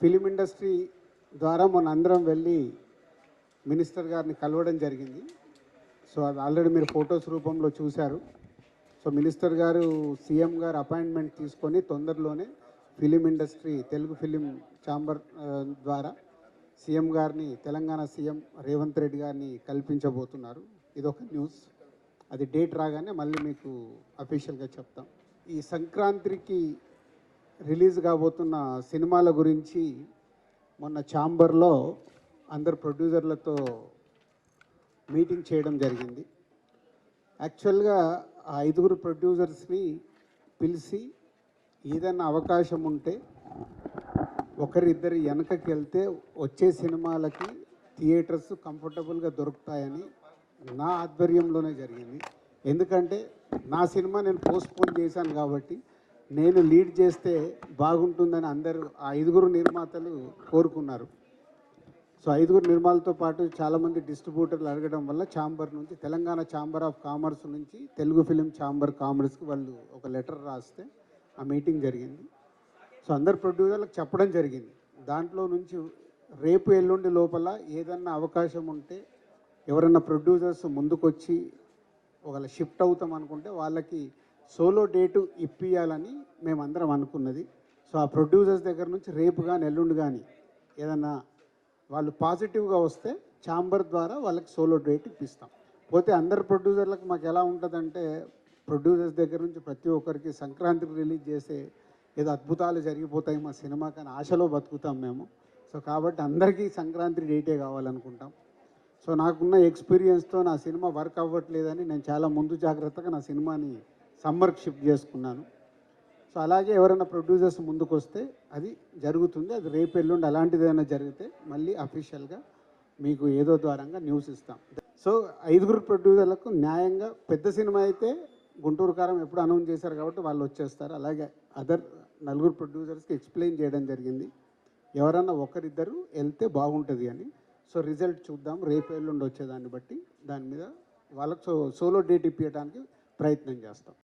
Film industry ద్వారా మొన్న అందరం వెళ్ళి మినిస్టర్ గారిని కలవడం జరిగింది. సో అది ఆల్రెడీ మీరు ఫొటోస్ రూపంలో చూశారు. సో మినిస్టర్ గారు సీఎం గారు అపాయింట్మెంట్ తీసుకొని తొందరలోనే film industry Telugu film chamber ద్వారా సీఎం గారిని తెలంగాణ సీఎం రేవంత్ రెడ్డి గారిని కల్పించబోతున్నారు. ఇదొక న్యూస్. అది డేట్ రాగానే మళ్ళీ మీకు అఫీషియల్గా చెప్తాం. ఈ సంక్రాంతికి రిలీజ్ కాబోతున్న సినిమాల గురించి మొన్న ఛాంబర్లో అందరు ప్రొడ్యూసర్లతో మీటింగ్ చేయడం జరిగింది. యాక్చువల్గా ఆ ఐదుగురు ప్రొడ్యూసర్స్ని పిలిచి ఏదైనా అవకాశం ఉంటే ఒకరిద్దరు వెనకకి వెళ్తే వచ్చే సినిమాలకి థియేటర్స్ కంఫర్టబుల్గా దొరుకుతాయని నా ఆధ్వర్యంలోనే జరిగింది. ఎందుకంటే నా సినిమా నేను పోస్ట్పోన్ చేశాను కాబట్టి నేను లీడ్ చేస్తే బాగుంటుందని అందరూ ఆ ఐదుగురు నిర్మాతలు కోరుకున్నారు. సో ఐదుగురు నిర్మాలతో పాటు చాలామంది డిస్ట్రిబ్యూటర్లు అడగడం వల్ల ఛాంబర్ నుంచి తెలంగాణ ఛాంబర్ ఆఫ్ కామర్స్ నుంచి తెలుగు ఫిలిం ఛాంబర్ కామర్స్కి వాళ్ళు ఒక లెటర్ రాస్తే ఆ మీటింగ్ జరిగింది. సో అందరు ప్రొడ్యూసర్లకు చెప్పడం జరిగింది. దాంట్లో నుంచి రేపు ఎల్లుండి లోపల ఏదన్నా అవకాశం ఉంటే ఎవరైనా ప్రొడ్యూసర్స్ ముందుకొచ్చి ఒకవేళ షిఫ్ట్ అవుతాం అనుకుంటే వాళ్ళకి సోలో డేటు ఇప్పియాలని మేమందరం అనుకున్నది. సో ఆ ప్రొడ్యూసర్స్ దగ్గర నుంచి రేపు కానీ ఎల్లుండి కానీ ఏదన్నా వాళ్ళు పాజిటివ్గా వస్తే ఛాంబర్ ద్వారా వాళ్ళకి సోలో డేట్ ఇప్పిస్తాం. పోతే అందరు ప్రొడ్యూసర్లకు మాకు ఎలా ఉంటుందంటే ప్రొడ్యూసర్స్ దగ్గర నుంచి ప్రతి ఒక్కరికి సంక్రాంతికి రిలీజ్ చేసే ఏదో అద్భుతాలు జరిగిపోతాయి మా సినిమా కానీ ఆశలో బతుకుతాం మేము. సో కాబట్టి అందరికీ సంక్రాంతి డేటే కావాలనుకుంటాం. సో నాకున్న ఎక్స్పీరియన్స్తో నా సినిమా వర్క్ అవ్వట్లేదని నేను చాలా ముందు జాగ్రత్తగా నా సినిమాని సమ్మర్కి షిఫ్ట్ చేసుకున్నాను. సో అలాగే ఎవరైనా ప్రొడ్యూసర్స్ ముందుకు వస్తే అది జరుగుతుంది. అది రేపు ఎల్లుండి అలాంటిది ఏదైనా జరిగితే మళ్ళీ అఫీషియల్గా మీకు ఏదో ద్వారంగా న్యూస్ ఇస్తాం. సో ఐదుగురు ప్రొడ్యూసర్లకు న్యాయంగా పెద్ద సినిమా అయితే గుంటూరు కారం ఎప్పుడు అనౌన్స్ చేశారు కాబట్టి వాళ్ళు వచ్చేస్తారు. అలాగే అదర్ నలుగురు ప్రొడ్యూసర్స్కి ఎక్స్ప్లెయిన్ చేయడం జరిగింది. ఎవరన్నా ఒకరిద్దరు వెళ్తే బాగుంటుంది అని. సో రిజల్ట్ చూద్దాం. రేపు ఎల్లుండి వచ్చేదాన్ని బట్టి దాని మీద వాళ్ళకు సో సోలో డేట్ ఇప్పించడానికి ప్రయత్నం చేస్తాం.